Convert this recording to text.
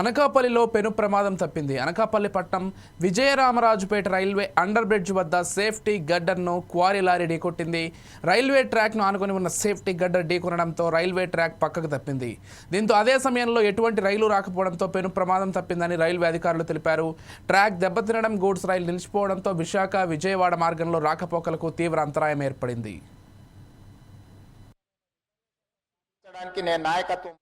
అనకాపల్లిలో పెను ప్రమాదం తప్పింది. అనకాపల్లి పట్టణం విజయరామరాజుపేట రైల్వే అండర్ బ్రిడ్జ్ వద్ద సేఫ్టీ గడ్డర్ను క్వారీ లారీ ఢీకొట్టింది. రైల్వే ట్రాక్ను ఆనుకొని ఉన్న సేఫ్టీ గడ్డర్ ఢీకొనడంతో రైల్వే ట్రాక్ పక్కకు తప్పింది. దీంతో అదే సమయంలో ఎటువంటి రైలు రాకపోవడంతో పెను ప్రమాదం తప్పిందని రైల్వే అధికారులు తెలిపారు. ట్రాక్ దెబ్బతినడం గూడ్స్ రైలు నిలిచిపోవడంతో విశాఖ విజయవాడ మార్గంలో రాకపోకలకు తీవ్ర అంతరాయం ఏర్పడింది. నేను నాయకత్వం